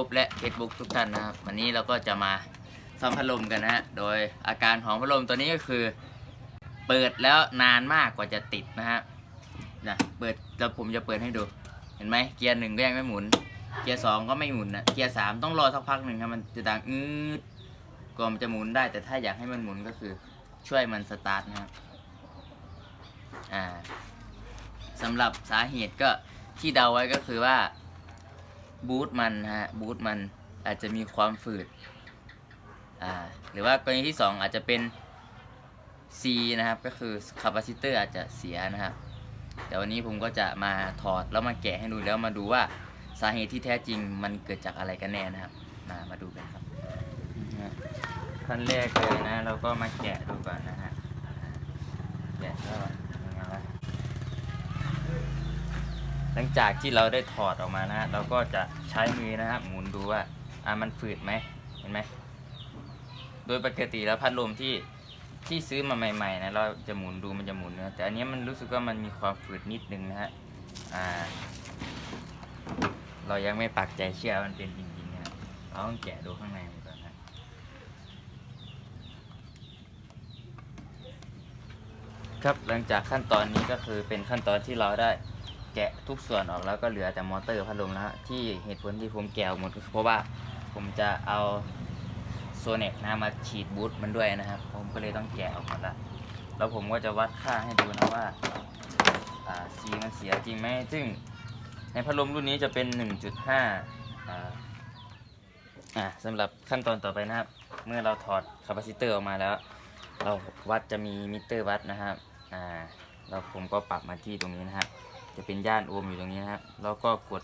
YouTube และ Facebook ทุกท่านนะครับ วันนี้เราก็จะมาซ่อมพัดลมกันนะฮะ โดยอาการของพัดลมตัวนี้ก็คือ เปิดแล้วนานมากกว่าจะติดนะฮะนะเปิดแล้วผมจะเปิดให้ดู เห็นไหมเกียร์หนึ่งก็ยังไม่หมุน เกียร์สองก็ไม่หมุนนะ เกียร์สามต้องรอสักพักหนึ่งครับมันจะดังอืดก่อนมันจะหมุนได้ แต่ถ้าอยากให้มันหมุนก็คือช่วยมันสตาร์ทนะครับอ่าสำหรับสาเหตุก็ที่เดาไว้ก็คือว่า บูทมันนะฮะบูทมันอาจจะมีความฝืดอ่าหรือว่ากรณีที่สองอาจจะเป็น C นะครับ ก็คือคาปาซิเตอร์อาจจะเสียนะครับเดี๋ยววันนี้ผมก็จะมาถอดแล้วมาแกะให้ดูแล้วมาดูว่าสาเหตุที่แท้จริงมันเกิดจากอะไรกันแน่นะครับ มามาดูกันครับขั้นแรกเลยนะ เราก็มาแกะดูก่อนนะฮะแกะก็ยังไงวะ หลังจากที่เราได้ถอดออกมานะฮะเราก็จะใช้มือนะครับหมุนดูว่าอ่ามันฝืดไหมเห็นไหมโดยปกติแล้วพัดลมที่ที่ซื้อมาใหม่ๆนะเราจะหมุนดูมันจะหมุนนะแต่อันนี้มันรู้สึกว่ามันมีความฝืดนิดนึงนะฮะอ่า เรายังไม่ปักใจเชื่อว่ามันเป็นจริงๆนะเราต้องแกะดูข้างในมันก่อนนะ ครับหลังจากขั้นตอนนี้ก็คือเป็นขั้นตอนที่เราได้ แกะทุกส่วนออกแล้วก็เหลือแต่มอเตอร์พัดลมแล้วที่เหตุผลที่ผมแกะหมดก็เพราะว่าผมจะเอาโซเน็กนะมาฉีดบูทมันด้วยนะครับ ผมก็เลยต้องแกะออกหมดละแล้วผมก็จะวัดค่าให้ดูนะว่าซีมันเสียจริงไหมซึ่งในพัดลมรุ่นนี้จะเป็น 1.5อ่าสำหรับขั้นตอนต่อไปนะครับ เมื่อเราถอดคาปาซิเตอร์ออกมาแล้ว เราวัดจะมีมิเตอร์วัดนะครับอ่าแล้วผมก็ปรับมาที่ตรงนี้นะครับ จะเป็นย่านโอมอยู่ตรงนี้นะครับแล้วก็กด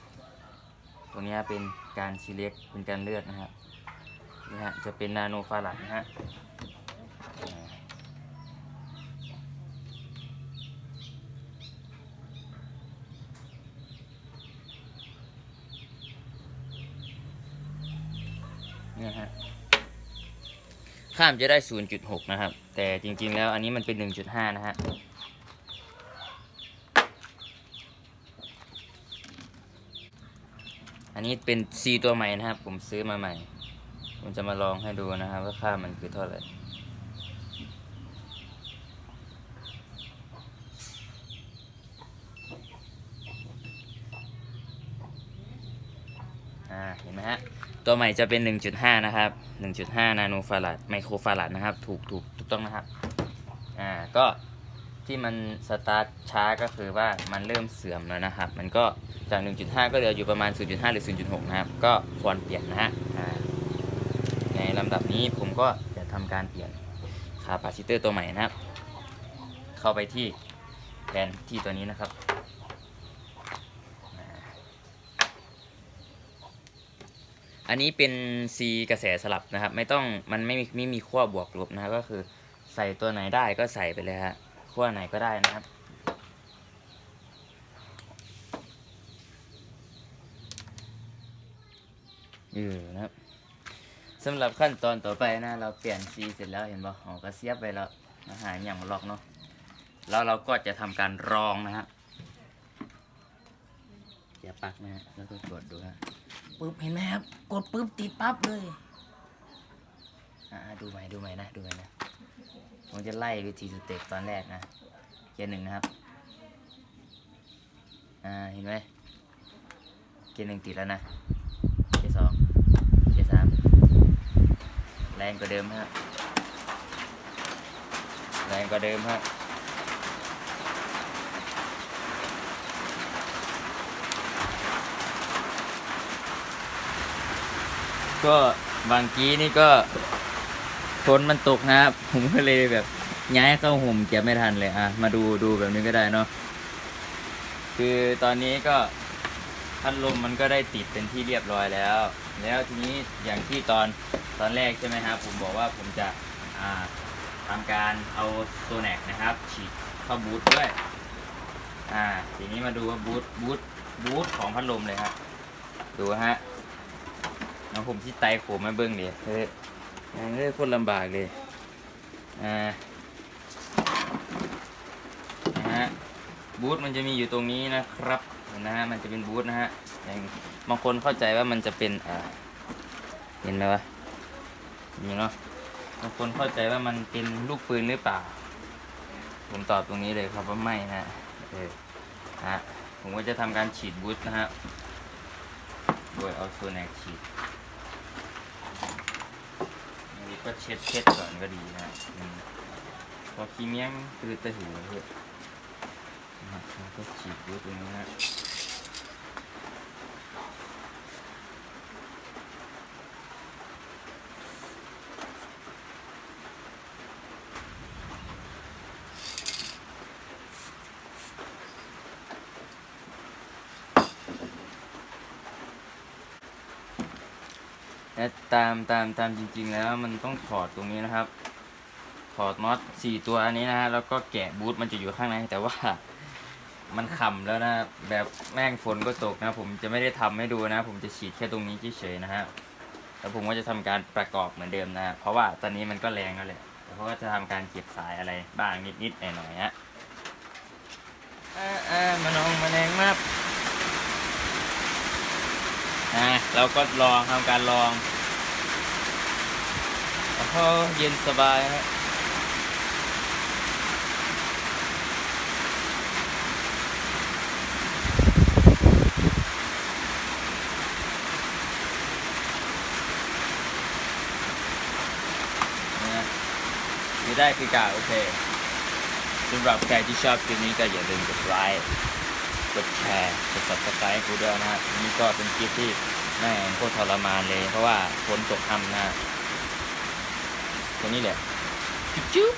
ตรงนี้เป็นการซีเล็กเป็นการเลือกนะครับนี่ฮะจะเป็นนาโนฟารัดนะฮะเนี่ยฮะข้ามจะได้ 0.6 นะครับ แต่จริงๆแล้วอันนี้มันเป็น 1.5 นะฮะ อันนี้เป็น C ตัวใหม่นะครับ ผมซื้อมาใหม่ ผมจะมาลองให้ดูนะครับ ว่าค่ามันคือเท่าไหร่อ่าเห็นไหมฮะ ตัวใหม่จะเป็น 1.5 นะครับ 1.5 นาโนฟาราดไมโครฟาราดนะครับ ถูกถูกถูกต้องนะครับ อ่า ก็ ที่มันสตาร์ทช้าก็คือว่ามันเริ่มเสื่อมแล้วนะครับ มันก็จาก 1.5 ก็เหลืออยู่ประมาณ 0.5 หรือ 0.6 นะครับ ก็ควรเปลี่ยนนะฮะในลำดับนี้ผมก็จะทำการเปลี่ยนคาปาซิเตอร์ตัวใหม่นะครับ เข้าไปที่แทนที่ตัวนี้นะครับอันนี้เป็น C กระแสสลับนะครับ ไม่ต้องมันไม่มีไม่มีขั้วบวกลบนะก็คือใส่ตัวไหนได้ก็ใส่ไปเลยฮะ ขั้วไหนก็ได้นะครับเออนะครับสำหรับขั้นตอนต่อไปนะ เราเปลี่ยนซีเสร็จแล้วเห็นป่ะออก็เสียบไปแล้วอาหารอย่างล็อกเนาะแล้วเราก็จะทำการรองนะฮะอย่าปักนะฮะแล้วก็กดดูฮะปึ๊บเห็นไหมครับ กดปึ๊บติดปั๊บเลย อ่าดูใหม่ดูใหม่นะดูใหม่นะ ผมจะไล่วิธีสเต็ปตอนแรกนะเกียร์หนึ่งนะครับ อ่า เห็นไหมเกียร์หนึ่งติดแล้วนะ เกียร์สองเกียร์สามแรงกว่าเดิมฮะ แรงกว่าเดิมฮะก็บางกี้นี่ก็ ฝนมันตกนะครับ ผมก็เลยแบบย้ายเข้าห่มเก็บไม่ทันเลยอะมาดูดูแบบนี้ก็ได้เนาะคือตอนนี้ก็พัดลมมันก็ได้ติดเป็นที่เรียบร้อยแล้ว แล้วทีนี้อย่างที่ตอนตอนแรกใช่ไหมครับผมบอกว่าผมจะอ่าทำการเอาโซแนกนะครับ ฉีดเข้าบูทด้วยอ่าทีนี้มาดูว่าบูทบูทบูทของพัดลมเลยครับดูฮะน้องผมที่ไตโขมมาเบิ้งเลย เฮ้ยยังเฮ้ยคนลำบากเลย อ่านะฮะบูธมันจะมีอยู่ตรงนี้นะครับนะฮะมันจะเป็นบูธนะฮะอย่างบางคนเข้าใจว่ามันจะเป็นอ่าเห็นไหมวะนี่เนาะบางคนเข้าใจว่ามันเป็นลูกปืนหรือเปล่า ผมตอบตรงนี้เลยครับว่าไม่นะเออฮะผมก็จะทำการฉีดบูสต์นะฮะโดยเอาโซนแนกฉีดอันนี้ ก็เช็ดเช็ดก่อนก็ดีนะพอคีเมียงคือตะหูเพื่อนะก็ฉีดบูสต์ตรงนี้นะ และตามตามตามจริง ๆ แล้วมันต้องถอดตรงนี้นะครับ ถอดน็อตสี่ตัวอันนี้นะฮะแล้วก็แกะบูทมันจะอยู่ข้างในแต่ว่ามันขำแล้วนะแบบแม่งฝนก็ตกนะ ผมจะไม่ได้ทำให้ดูนะ ผมจะฉีดแค่ตรงนี้เฉยๆนะฮะแล้วผมก็จะทำการประกอบเหมือนเดิมนะเพราะว่าตอนนี้มันก็แรงแล้วแหละเขาก็จะทำการเก็บสายอะไรบ้างนิดๆหน่อยๆฮะอ่าอ่ามาน้องมาแรงมากะเราก็ลองทำการลองโอ้โหเย็นสบายฮะนะอยู่ได้คือการโอเคสำหรับใครที่ชอบคลิปนี้ก็อย่าลืมกดไลค์ กดแชร์กด subscribe กูด้วยนะฮะนี่ก็เป็นคลิปที่แม่งโคตรทรมานเลย เพราะว่าฝนตกทำนะฮะตัวนี้แหละจุ๊บ